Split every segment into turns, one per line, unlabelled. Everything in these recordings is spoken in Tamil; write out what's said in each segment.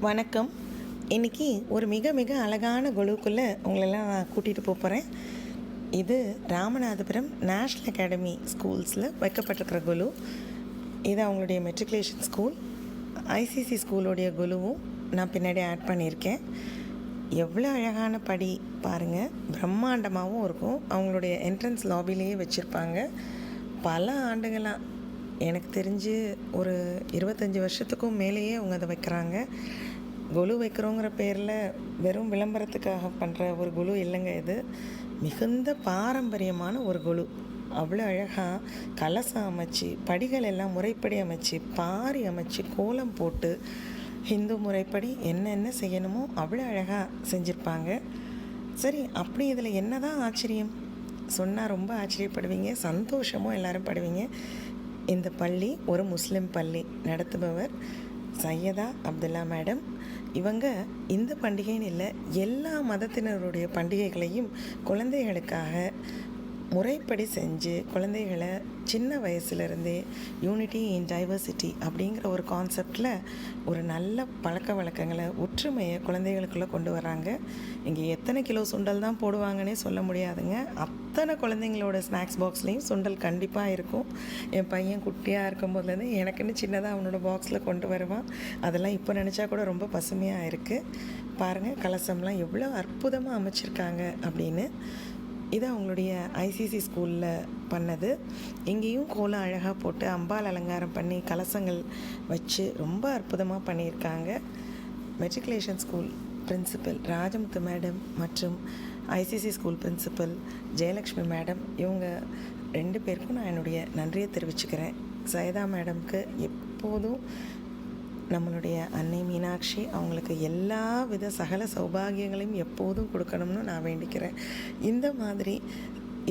வணக்கம். இன்னைக்கு ஒரு மிக மிக அழகான குழுவுக்குள்ளே உங்களெல்லாம் நான் கூட்டிகிட்டு போக போகிறேன் இது ராமநாதபுரம் நேஷ்னல் அகாடமி ஸ்கூல்ஸில் வைக்கப்பட்டிருக்கிற குழு. இது அவங்களுடைய மெட்ரிகுலேஷன் ஸ்கூல் ஐசிசி ஸ்கூலோடைய குழுவும் நான் பின்னாடி ஆட் பண்ணியிருக்கேன். எவ்வளோ அழகான படி பாருங்கள் பிரம்மாண்டமாகவும் இருக்கும். அவங்களுடைய என்ட்ரன்ஸ் லாபிலேயே வச்சுருப்பாங்க. பல ஆண்டுகளாக எனக்கு தெரிஞ்சு ஒரு இருபத்தஞ்சி வருஷத்துக்கும் மேலேயே அவங்க அதை வைக்கிறாங்க. குழு வைக்கிறோங்கிற பேரில் வெறும் விளம்பரத்துக்காக பண்ணுற ஒரு குழு இல்லைங்க இது. மிகுந்த பாரம்பரியமான ஒரு குழு. அவ்வளோ அழகாக கலசம் அமைச்சு படிகள் எல்லாம் முறைப்படி அமைச்சு பாரி அமைச்சு கோலம் போட்டு ஹிந்து முறைப்படி என்னென்ன செய்யணுமோ அவ்வளோ அழகாக செஞ்சுருப்பாங்க. சரி அப்படி இதில் என்ன தான் ஆச்சரியம்? சொன்னால் ரொம்ப ஆச்சரியப்படுவீங்க சந்தோஷமும் எல்லாரும் படுவீங்க. இந்த பள்ளி ஒரு முஸ்லிம் பள்ளி. நடத்துபவர் சையதா அப்துல்லா மேடம். இவங்க இந்த பண்டிகைன்னு இல்லை எல்லா மதத்தினருடைய பண்டிகைகளையும் குழந்தைகளுக்காக முறைப்படி செஞ்சு குழந்தைகளை சின்ன வயசுலேருந்தே யூனிட்டி இன் டைவர்சிட்டி அப்படிங்கிற ஒரு கான்செப்டில் ஒரு நல்ல பழக்க வழக்கங்களை ஒற்றுமையை குழந்தைகளுக்குள்ளே கொண்டு வராங்க இங்கே எத்தனை கிலோ சுண்டல் தான் போடுவாங்கன்னே சொல்ல முடியாதுங்க. அத்தனை குழந்தைங்களோட ஸ்நாக்ஸ் பாக்ஸ்லேயும் சுண்டல் கண்டிப்பாக இருக்கும். என் பையன் குட்டியாக இருக்கும்போதுலேருந்து எனக்குன்னு சின்னதாக அவனோட பாக்ஸில் கொண்டு வருவான். அதெல்லாம் இப்போ நினச்சா கூட ரொம்ப பசுமையாக இருக்குது பாருங்கள் கலசம்லாம் எவ்வளோ அற்புதமாக அமைச்சிருக்காங்க அப்படின்னு இது அவங்களுடைய ஐசிசி ஸ்கூலில் பண்ணது. இங்கேயும் கோலம் அழகாக போட்டு அம்பாள் அலங்காரம் பண்ணி கலசங்கள் வச்சு ரொம்ப அற்புதமாக பண்ணியிருக்காங்க. Matriculation school principal Rajamuthu madam மற்றும் ICC school principal Jayalakshmi madam இவங்க ரெண்டு பேருக்கும் நான் என்னுடைய நன்றியை தெரிவிச்சுக்கிறேன். சைதா மேடம்க்கு எப்போதும் நம்மளுடைய அன்னை மீனாட்சி அவங்களுக்கு எல்லா வித சகல சௌபாகியங்களையும் எப்போதும் கொடுக்கணும்னு நான் வேண்டிக்கிறேன். இந்த மாதிரி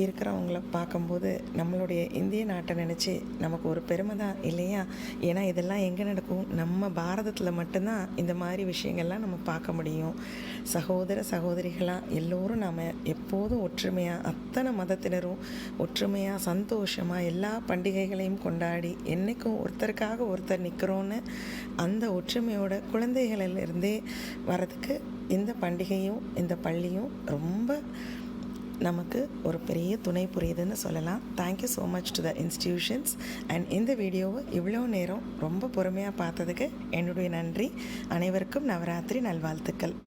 இருக்கிறவங்கள பார்க்கும்போது நம்மளுடைய இந்திய நாட்டை நினச்சி நமக்கு ஒரு பெருமை தான் இல்லையா? ஏன்னா இதெல்லாம் எங்கே நடக்கும்? நம்ம பாரதத்தில் மட்டும்தான் இந்த மாதிரி விஷயங்கள்லாம் நம்ம பார்க்க முடியும். சகோதர சகோதரிகளாக எல்லோரும் நாம் எப்போதும் ஒற்றுமையாக அத்தனை மதத்தினரும் ஒற்றுமையாக சந்தோஷமாக எல்லா பண்டிகைகளையும் கொண்டாடி என்றைக்கும் ஒருத்தருக்காக ஒருத்தர் நிற்கிறோன்னு அந்த ஒற்றுமையோட குழந்தைகளிலிருந்தே வரதுக்கு இந்த பண்டிகையும் இந்த பள்ளியும் ரொம்ப நமக்கு ஒரு பெரிய துணை புரியுதுன்னு சொல்லலாம். Thank you so much to the institutions and இந்த வீடியோவை இவ்வளோ நேரம் ரொம்ப பொறுமையாக பார்த்ததுக்கு என்னுடைய நன்றி. அனைவருக்கும் நவராத்திரி நல்வாழ்த்துக்கள்.